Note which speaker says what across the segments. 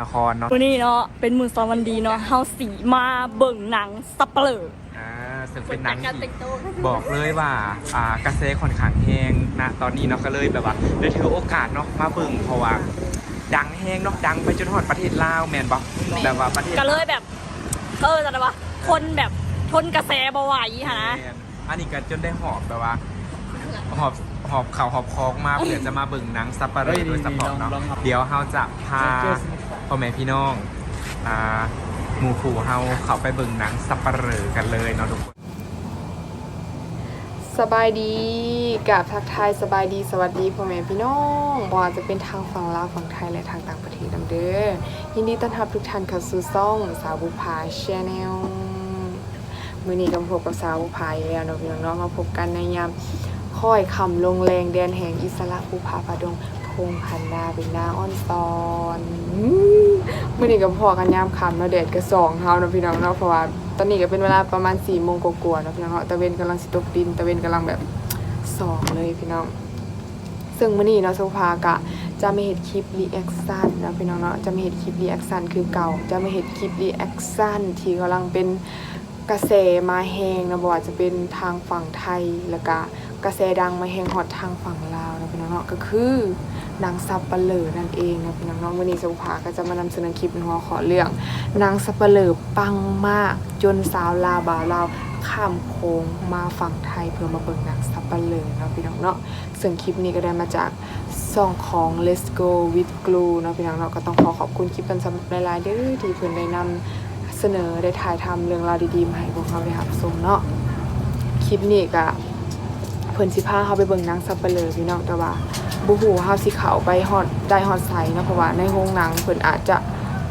Speaker 1: นครเนาะ
Speaker 2: วันนี้เนาะเป็นมือสองวันดีเนาะเฮาสีมาเบิ่งหนังสับเปลือ
Speaker 1: อ่าซึ่งเป็นหนัง
Speaker 2: การ
Speaker 1: ที่
Speaker 2: แต่งตัว
Speaker 1: บอกเลยว่าอ่ากระแสค่อนข้างแห้งนะตอนนี้เนาะก็เลยแบบว่าได้ถือโอกาสเนาะมาเบิ่งเพราะว่าดังแห้งเนาะดังไปจนฮอดประเทศลาวแม่นบ่แบบว่าประเทศ
Speaker 2: ก็เลยแบบเออแต่ว่าคนแบบทนกระแสบ่ไหวฮะนะ
Speaker 1: แม่นอันนี้ก็จนได้หอบแบบว่าหอบหอบเข่าวหอบคองมาเพื่อจะมาเบิ่งหนังซัปเปอร์โดยเฉพาะเนาะเดี๋ยวเฮาจะพา พ่อแม่พี่น้อง อ่าหมู่ขู่เฮาเขาไปเบิ่งหนังซับปะเปอร์กันเลยเนาะทุกคน
Speaker 3: สบายดีกับทักทายสบายดีสวัสดีพ่อแม่พี่น้องบ่ว่าจะเป็นทางฝั่งลาวฝั่งไทยและทางต่างประเทศนำเด้อยินดีต้อนรับทุกท่านเข้าสู่ซ่องสาวบุพาชแนลมื้อนี้ก็มาพบกับสาวบุพาอีกแล้วเนาะพี่น้องเนาะมาพบกันในยามค่อยคำลงแรงแดนแห่งอิสระภูผาปะดง พงพันนาเป็นนาอ้อนตอนอื้อมื้อนี้ก็พอกันยามค่ำเนาะแดดก็สองเฮาเนาะพี่น้องเนาะเพราะว่าตอนนี้ก็เป็นเวลาประมาณ4โมงกว่าๆเนาะพี่น้องเนาะตะเวนกำลังสิตกดินตะเวนกำลังแบบสองเลยพี่น้อง ซึ่งเมื่อนี้เนาะโซฟากะจะไม่เห็นคลิปรีแอคชั่นนะพี่น้องเนาะจะไม่เห็นคลิปรีแอคชั่นคือเก่า จะไม่เห็นคลิปรีแอคชั่นที่กำลังเป็นกระแสมาแหงนะบอกว่าจะเป็นทางฝั่งไทยแล้วก็กระแสดังมาแหงฮอตทางฝั่งลาวนะพี่น้องเนาะก็คือ นางซับเปลอนั่นเองนะพี่น้องนาะวันนี้โซฟาก็จะมานำเสนอคลิปในหัวขอเรื่อง นางซับเปลอปังมาก จนสาวลาวบ่าวลาวข้ามโค้งมาฝั่งไทยเพื่อมาเบิ่งหนังสับปะเลยเนาะพี่น้องเนาะซึ่งคลิปนี้ก็ได้มาจากซองของ Let's Go with Glue เนาะพี่น้องเนาะก็ต้องขอขอบคุณคลิปกันสำหรับหลายๆเด้อที่เพิ่อนได้นำเสนอได้ถ่ายทำเรื่องราวดีๆมาให้พวกเราได้รับชมเนาะคลิปนี้ก็ เพิ่นสิพาเฮาไปเบิ่งหนังสับปะเลยพี่น้องแต่ว่าบ่ฮู้เฮาสิเข้าไปฮอดได้ฮอดไสเนาะเพราะว่าในโรงหนังเพิ่นอาจจะ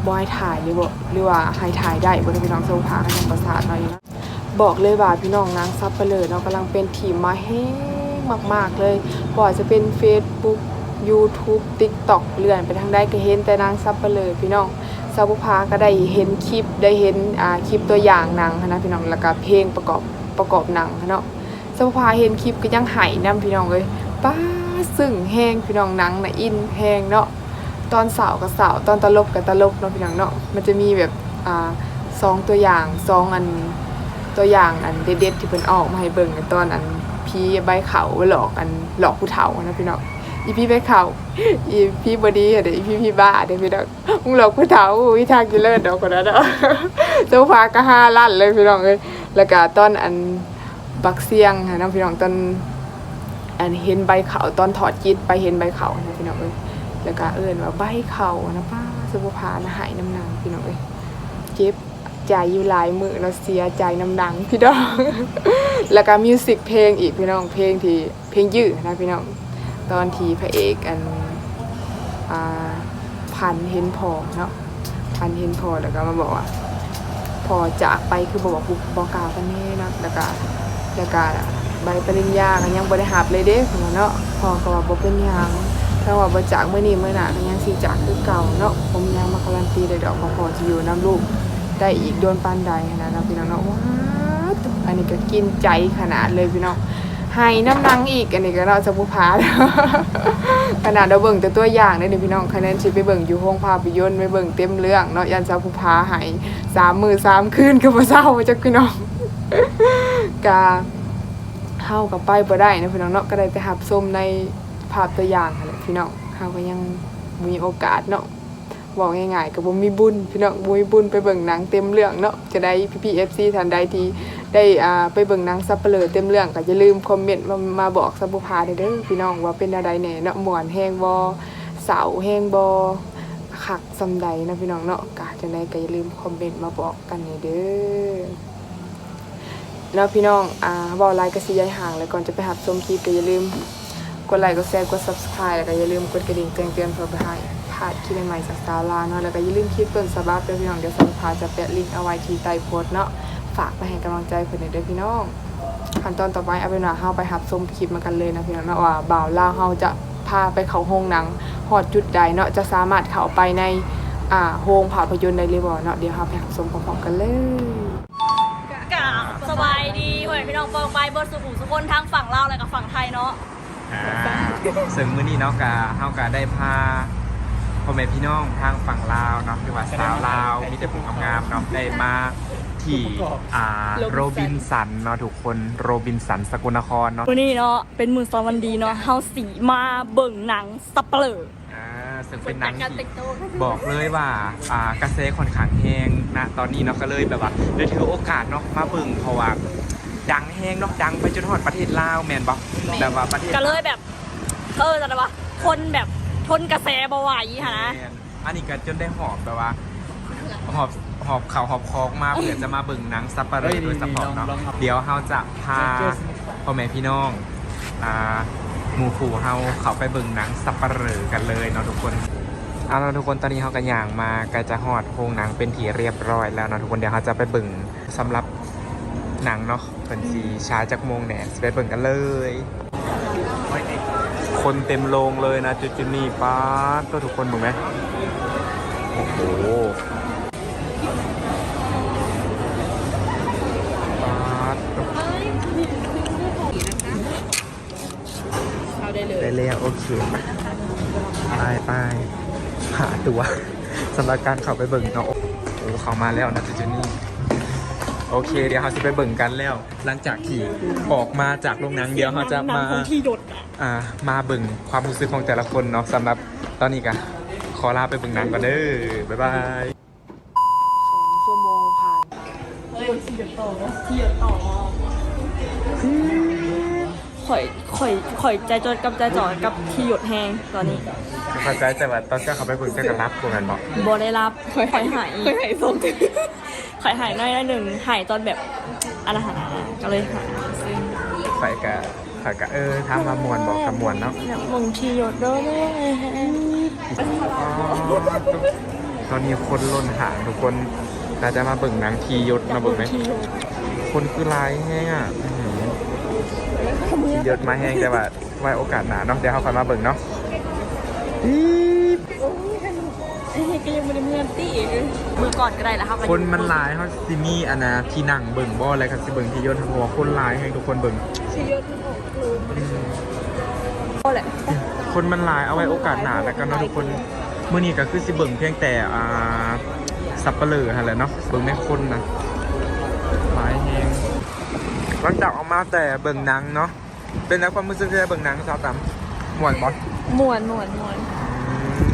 Speaker 3: บ่ให้ถ่ายหรือบ่หรือว่าให้ถ่ายได้บ่ได้พี่น้องโซฟากันยังประสาทหน่อยนะบอกเลยว่าพี่น้องนางซับเปลือเนาะกำลังเป็นทีมมาแห้งมาก ๆ เลยบ่ว่าจะเป็น Facebook YouTube TikTok เลื่อนไปทางใดก็เห็นแต่นางซับเปลือพี่น้องซาบุพาก็ได้เห็นคลิปได้เห็นอ่าคลิปตัวอย่างหนังนะพี่น้องแล้วก็เพลงประกอบประกอบหนังเนาะ ซาบุพาเห็นคลิปก็ยังไหายนํพี่น้องเลยป้าซึ่งแห้งพี่น้องนังนะอินแห้งเนาะตอนสาวกับสาวตอนตลกกับตลกเนาะพี่น้องเนาะมันจะมีแบบอ่าสองตัวอย่างสองอันตัวอย่างอันเด็ดๆที่เพิ่นออกมาให้เบิ่งในตอนอันพี่ใบเขาหลอกอันหลอกผู้เฒ่านะพี่น้องอีพี่ใบเขาอีพี่บดีเด้ออีพี่พี่บ้าเด้อพี่น้องมึงหลอกผู้เฒ่าวิทางกิเลิศดอกคนนั้นเนาะเจ้าฟ้าก็ห้าลั่นเลยพี่น้องเอ้ยแล้วก็ตอนอัน บักเสียงค่ะน้องพี่น้องตอนอันเห็นใบเขาตอนถอดจิตไปเห็นใบเขานะพี่น้องเอ้ยแล้วก็เอิ้นว่าใบเขานะป้าสุภานะหายน้ำหนังพี่น้องเอ้ยเจ็บใจอยู่หลายมือเราเสียใจน้ำดังพี่น้อง แล้วก็มิวสิกเพลงอีกพี่น้องเพลงที่เพลงยืดนะพี่น้องตอนที่พระเอกอันอพันเห็นพอเนาะพันเห็นพอแล้วก็มาบอกว่าพอจากไปคือบอกว่าบุบอกกล่าวกันแน่นะแล้วก็ แล้วก็ใบปริญญาก็ยังบ่ได้หับเลยเด้ผมว่าเนาะพอก็ว่าบ่เป็นหยังถ้าว่าบ่จากมื้อนี้มื้อหน้าก็ยังสิจากคือเก่าเนาะผมยังมาการันตีได้ดอกว่าพอจะอยู่นํลูกได้อีกโดนปานใดนะเนาะพี่น้องเนาะว้าวอันนี้ก็กินใจขนาดเลยพี่น้องให้น้ำนังอีกอันนี้ก็เราจะบุพาขนาดเราเบิ่งแต่ตัวอย่างได้เด้อพี่น้องคะแนนชิไปเบิ่งอยู่ห้องภาพยนตร์ไปเบิ่งเต็มเรื่องเนาะยันจะบุพาให้สามมือสามคืนก็บ่เศร้าจักพี่น้อง กาเฮากับไปบ่ได้นะพี่น้องเนาะก็ได้แต่รับชมในภาพตัวอย่างนั่นแหละพี่น้องเฮาก็ยังมีโอกาสเนาะบอกง่ายๆก็บ่มีบุญพี่น้องบ่มีบุญไปเบิ่งหนังเต็มเรื่องเนาะจะได้พี่ๆ FC ท่านใดที่ได้อ่าไปเบิ่งหนังซับเปลือเต็มเรื่องก็อย่าลืมคอมเมนต์มามาบอกซับบุพาเด้อเด้อพี่น้องว่าเป็นอะไรแหน่เนาะม่วนแฮงบ่เสาแฮงบ่คักซำใดนะพี่น้องเนาะก็จังไดก็อย่าลืมคอมเมนต์มาบอกกันเด้อ แล้วพี่น้องอ่าเว้าไลน์ก็สิย้ายห่างแล้วก่อนจะไปหับชมคลิปก็อย่าลืมกดไลค์กดแชร์กด subscribe แล้วก็อย่าลืมกดกระดิ่งแจ้งเตือนเพื่อไปให้พลาดคลิปใหม่ๆจากสาวลาเนาะแล้วก็อย่าลืมคลิปต้นฉบับด้วยพี่น้องเดี๋ยวสัมภาจะแปะลิงก์เอาไว้ที่ใต้โพสต์เนาะฝากไปให้กำลังใจเพื่อนหน่อยเด้อพี่น้องขั้นตอนต่อไปเอาเป็นว่าเฮาไปหับชมคลิปมากันเลยนะพี่น้องเนาะว่าบ่าวลาวเฮาจะพาไปเข้าโรงหนังฮอดจุดใดเนาะจะสามารถเข้าไปในอ่าโรงภาพยนตร์ได้เลยบ่เนาะเดี๋ยวเฮาไปหับชมพร้อมๆกันเลย
Speaker 2: กาส บายดีพ่อแม่พี่น้องเปิดไปเบิร์สุขุมสุคนทั้งฝั่งลาวและกับฝั่งไทยเนาะ
Speaker 1: อ่าซึ่งมื้อนี้เนาะกาเฮากาได้พาพ่อแม่พี่น้องทางฝั่งลาวเนาะหรือว่าสาวลาวมีแต่ผู้งามๆเนาะได้มาที่อ่าโรบินสันเนาะทุกคนโรบินสันสกลนครเนาะ
Speaker 2: วันนี้เนาะเป็นมือสวันดีเนาะเฮาสีมาเบิ่งหนังสับเปลือ
Speaker 1: อ่าซึ่งเป็นหนังที่บอกเลยว่าอ่ากระแสค่อนข้างแห้ง นะตอนนี้เนาะก็เลยแบบว่าได้ถือโอกาสเนาะมาเบิ่งเพราะว่าดังแห้งเนาะดังไปจนฮอดประเทศลาวแม่นบ่แบบว่าประเทศ
Speaker 2: ก็เลยแบบเออจะว่าคนแบบทนกระแสบ่ไหวฮะนะ
Speaker 1: แม่นอันนี้ก็จนได้หอบแบบว่าหอบหอบเข่าหอบคอกมาเพื่อจะมาเบิ่งหนังซัปเปอร์โดยเฉพาะเนาะเดี๋ยวเราจะพาพ่อแม่พี่น้องอ่าหมู่ขู่เฮาเขาไปเบิ่งหนังซัปเปอร์กันเลยเนาะทุกคน เอาละทุกคนตอนนี้เขากันอย่างมาใกล้จะหอดโรงหนังเป็นทีเรียบร้อยแล้วเนาะทุกคนเดี๋ยวเขาจะไปเบิ่งสำหรับหนังเนาะเป็นสีชายจากโมงแหน่ไปเบิ่งกันเลย คนเต็มโรงเลยนะจุดจุดนี้ป้าดตัวทุกคนถูกไหมโอ้โหป้าด
Speaker 2: เอาได้เลย
Speaker 1: ได้แล้วโอเคไปไป หาตัวสำหรับการเข้าไปเบิ่งเนาะโอ้เขามาแล้วนะจุดจุดนี้โอเค เดี๋ยวเราจะไปเบิ่งกันแล้ว หลังจากที่ออกมาจากโรงหนังเดี๋ยวเราจะ
Speaker 2: หนั
Speaker 1: มา
Speaker 2: งของที่หยดอะ
Speaker 1: อ่ามาเบิ่งความรู้สึกของแต่ละคนเนาะสำหรับตอนนี้กันขอลาไปเบิ่งหนังก่อนเด้อบ๊ายบาย
Speaker 3: สองชั่วโมงผ่าน
Speaker 2: เฮ้ยที่หยดต่อที่หยดต่อ ข่อยข่อยข่อยใจจดกับใจจ่อกับที่หยดแหงตอนนี้
Speaker 1: เข้าใจแต่ว่าตอนเช้าเขาไปเบิ่งเจ้ากันรับกูกันบอก
Speaker 2: บได้รับข่อยหายข่อยหายส่งข่อยหายน้อยหนึ่งหายตอนแบบอันอาหารก็เลยหายซึ่ง
Speaker 1: ใส่กะใส่กะเออทำมามวนบอกกับมวนเนาะ
Speaker 2: เนี่ยมงที่หยดด้วย
Speaker 1: อ๋อตอนนี้คนล้นหางทุกคนเราจะมาเบิ่งหนังทียศมาเบิ่งไหม
Speaker 2: ที่หยด
Speaker 1: คนคือลายแห้งอะ อื้อหือทียศมาแห้งแต่ว่าไว้โอกาสหนาเนาะเดี๋ยวเขาค่อยมาเบิ่งเนาะอี๊บ
Speaker 2: เอ้ยก็ยังไม่ได้เมื่อนตีอีกเลยมือก่อนก็ได้แล้วครับ
Speaker 1: คนมันหลายเขาซิมีอันนะที่นั่งเบิ่งบ่อะไรครับสิเบิ่งที่ยศทัวาคนหลายให้ทุกคนเบิ่ง
Speaker 2: ที่หยดมันออกรูก็แหละ
Speaker 1: คนมันหลายเอาไว้โอกาสหนาแล้วกันเนาะทุกคนมื้อนี้ก็คือสิเบิ่งเพียงแต่อ่าสับปะเลอหั่นแหละเนาะเบิ่งแม่คนนะหลายแฮงหลังจากออกมาแต่เบิ่งหนังเนาะ เป็นนักความรู้สึกที่ได้เบิ่งหนังสาวตามม่วนบ่
Speaker 2: มวนมวนมวน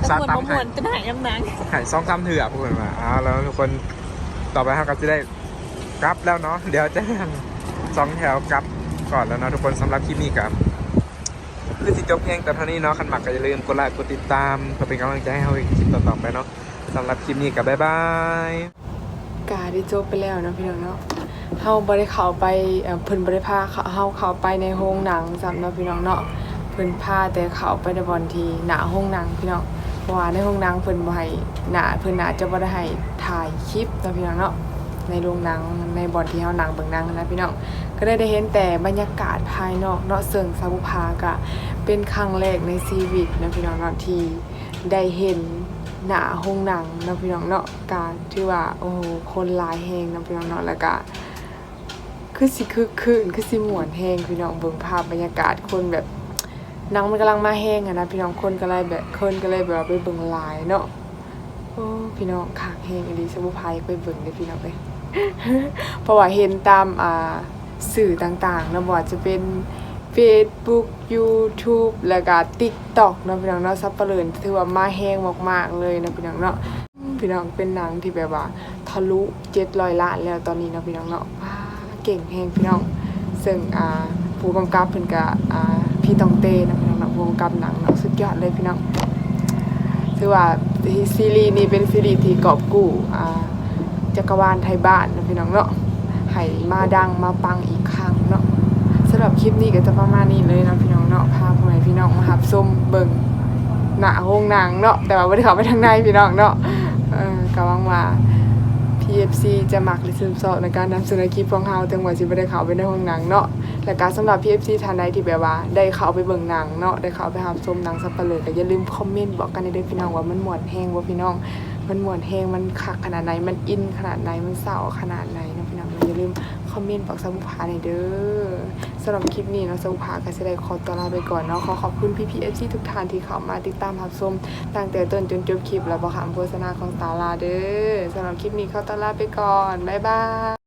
Speaker 1: สาว
Speaker 2: มวน
Speaker 1: ตาม
Speaker 2: ม
Speaker 1: ให้
Speaker 2: วนเป็นหายยังนัง
Speaker 1: หายซองซ้ำเถื่อพูดมาอ้าวแล้วทุกคนต่อไปเราก็จะได้กลับแล้วเนาะเดี๋ยวจะนั่งสองแถวกลับก่อนแล้วเนาะทุกคนสำหรับคลิปนี้ครับคือสิจบเพลงแต่เท่านี้เนาะคันหมักก็อย่าลืมกดไลค์กดติดตามเพื่อเป็นกำลังใจให้เราอีกคลิปต่อๆไปเนาะสำหรับคลิปนี้กับบ๊ายบาย
Speaker 3: กาได้จบไปแล้วเนาะพี่น้องเนาะ เฮาบ่ได้เข้าไปเพิ่นบ่ได้พาเขาเฮาเข้าไปในโรงหนังซ้ำเนาะพี่น้องเนาะเพิ่นพาแต่เข้าไปในบอนที่หน้าโรงหนังพี่น้องเพราะว่าในโรงหนังเพิ่นบ่ให้หน้าเพิ่นน่าจะบ่ได้ให้ถ่ายคลิปเนาะพี่น้องเนาะในโรงหนังในบอนที่เฮาหนังเบิ่งหนังนะพี่น้องก็ได้ได้เห็นแต่บรรยากาศภายนอกเนาะเซิงซาบุภาก็เป็นครั้งแรกในชีวิตนะพี่น้องเนาะที่ได้เห็นหนาห้องหนังนะพี่น้องเนาะการที่ว่าโอ้โหคนหลายแหงนะพี่น้องเนาะแล้วก็ คือสิคือคืนคือสิหมวนแห้งพี่น้องเบิ่งภาพบรรยากาศคนแบบนังมันกำลังมาแห้งอะนะพี่น้องคนก็เลยแบบคนก็เลยแบบไปเบิ่งลายเนาะโอ้พี่น้องขากแห้งอันนี้สมุพายไปเบิ่งเด้พี่น้องเอ้ยเพราะว่าเห็นตามอ่าสื่อต่างๆนะบ่ว่าจะเป็น Facebook YouTube แล้วก็ TikTok เนาะพี่น้องเนาะซับเปลือนถือว่ามาแห้งมากๆเลยนะพี่น้องเนาะพี่น้องเป็นหนังที่แบบว่าทะลุ700ล้านแล้วตอนนี้เนาะพี่น้องเนาะ เก่งแฮงพี่น้องซึ่งอ่าผู้กำกับเพิ่นก็อ่าพี่ตองเต้นะพี่น้องเนาะผู้กำกับหนังเนาะสุดยอดเลยพี่น้องถือว่าซีรีส์นี้เป็นซีรีส์ที่กอบกู้อ่าจักรวาลไทยบ้านนะพี่น้องเนาะให้มาดังมาปังอีกครั้งเนาะสำหรับคลิปนี้ก็จะประมาณนี้เลยนะพี่น้องเนาะพาพ่อแม่พี่น้องมาหับส้มเบิ่งหน้าโรงนังเนาะแต่ว่าไม่ได้เข้าไปทางในพี่น้องเนาะเออกำลังว่า PFC จะหมักหรือซึมเศร้าในการนำเสนอคลิปของเฮาถึงว่าสิบ่ได้เข้าไปในห้องหนังเนาะและการสำหรับ PFC ท่านใดที่แบบว่า ได้เข้าไปเบิ่งหนังเนาะได้เข้าไปหับส้มหนังสัปเหร่อก็อย่าลืมคอมเมนต์บอกกันในเด้อพี่น้องว่ามันม่วนแฮงบ่พี่น้อง มันหมวนแหงมันคักขนาดไหนมันอินขนาดไหนมันเศร้าขนาดไหนนะพี่น้องอย่าลืมคอมเมนต์บอกสมุภาหน่อยเด้อสำหรับคลิปนี้เนาะสาวบุพาก็จะได้ขอตัวลาไปก่อนเนาะขอขอบคุณพี่พีเอฟซีทุกท่านที่เข้ามาติดตามรับชมตั้งแต่ต้นจนจบคลิปแล้วบอกคำโฆษณาของตาลาเด้อสำหรับคลิปนี้ขอตัวลาไปก่อนบ๊ายบาย